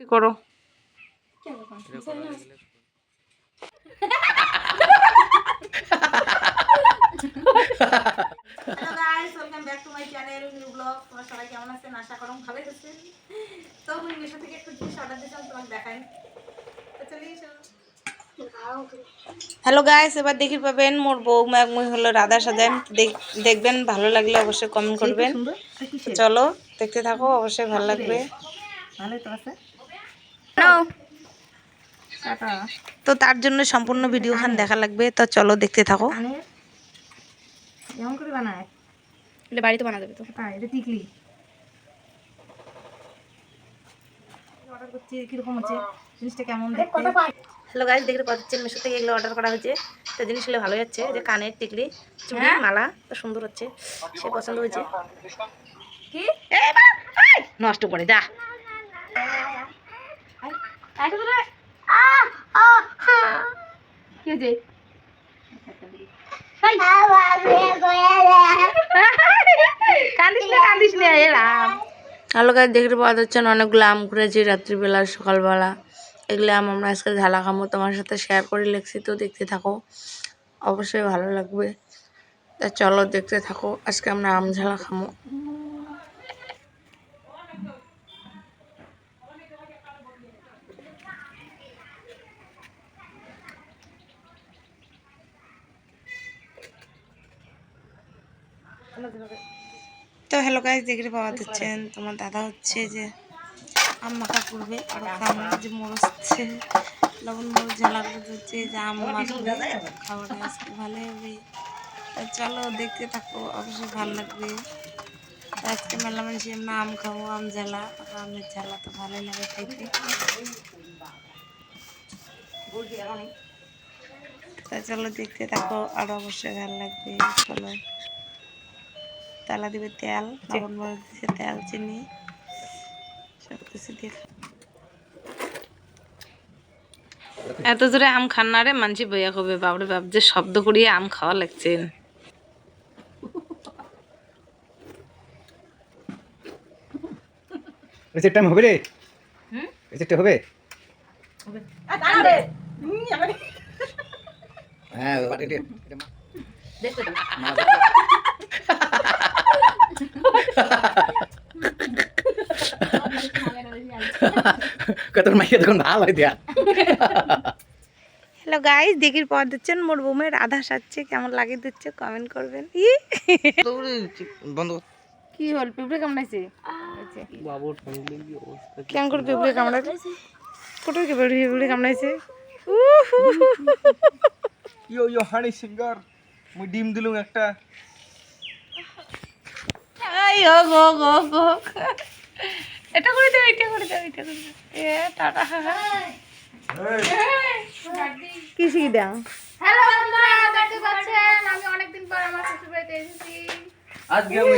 কি করো? Hello guys welcome back to my channel new blog তোমরা সবাই কেমন আছেন? আশা করো ভালো আছেন। তো মিশো থেকে একটু জিনিস অর্ডার দিয়েছিলাম তোমাকে দেখাই। তো চলিয়ে চলো হ্যালো গাইস এবার দেখি পাবেন মোর বৌমা মুই হলো রাধা সাজান দেখ- দেখবেন ভালো লাগলে অবশ্যই কমেন্ট করবেন। চলো দেখতে থাকো অবশ্যই ভালো লাগবে। ভালোই তো আছে। নাও। তো তার জন্য সম্পূর্ণ ভিডিও খান দেখা লাগবে তো চলো দেখতে থাকো। কানের করে বানায়। এটা বাড়িতে বানা যাবে তো। হ্যাঁ এটা টিকলি। অর্ডার করছি কীরকম হচ্ছে জিনিসটা কেমন দেখতে? হ্যালো গাইস দেখতে পাচ্ছেন মিশো থেকে এগুলো অর্ডার করা হয়েছে। তো জিনিসগুলো ভালোই হচ্ছে যে কানের টিকলি চুড়ি মালা তো সুন্দর হচ্ছে সে পছন্দ হয়েছে। কি? এই বাবা, এই! নষ্ট করে যা। কি গাইস দেখতে পাওয়া যাচ্ছে অনেকগুলো আম ঘুরেছি রাত্রিবেলা, সকালবেলা। এগুলো আম আমরা আজকে ঝালা খামো তোমার সাথে শেয়ার করে লেখছি, তো দেখতে থাকো। অবশ্যই ভালো লাগবে। তা চলো দেখতে থাকো, আজকে আমরা আম ঝালা খামো তো হ্যালো গাইস দেখতে পাওয়া যাচ্ছেন তোমার দাদা হচ্ছে যে আম মাখা করবে আর কামড় যে মরছে, লবণ মরচ ঝালা হচ্ছে যে আম মাখবে খাবারটা আজকে ভালো হবে। চলো দেখতে থাকো, অবশ্যই ভালো লাগবে। আজকে মেলা মানুষ আমরা আম খাব, আম আর আমের ঝালা তো ভালোই লাগে খাইতে তা চলো দেখতে থাকো, আর অবশ্যই ভালো লাগবে, চলো। তালা দিবে তেল লবণ মরিচ দিছে তেল চিনি সব কিছু দিয়ে এত জোরে আম খান না রে মানসি বইয়া কবে বাবরে বাপ যে শব্দ করিয়ে আম খাওয়া লাগছেন রিসেট টাইম হবে রে? রিসেট হবে? হ্যাঁ এটা- এটা কত মাইকে তখন ভালো হয় দিয়া হ্যালো গাইস দেখির পর দিচ্ছেন মোর বোমের রাধা সাজছে কেমন লাগে দিচ্ছে কমেন্ট করবেন। ই। বন্ধ। কি হল পিঁপড়ে কামড়াইছে কেমন করে পিঁপড়ে কামড়াইছে কোটো কি পিঁপড়ে পিঁপড়ে কামড়াইছে উহু। Yo yo honey singer. মুই ডিম দিলুম একটা। আই ও গো গো গো এটা করে দাও এটা করে দাও এটা করে দাও। এ টাটা কি শিখি দাও? হ্যালো বন্ধুরা দেখতে পাচ্ছেন আমি অনেকদিন পর আমার শ্বশুর বাড়িতে এসেছি। আজকে আমি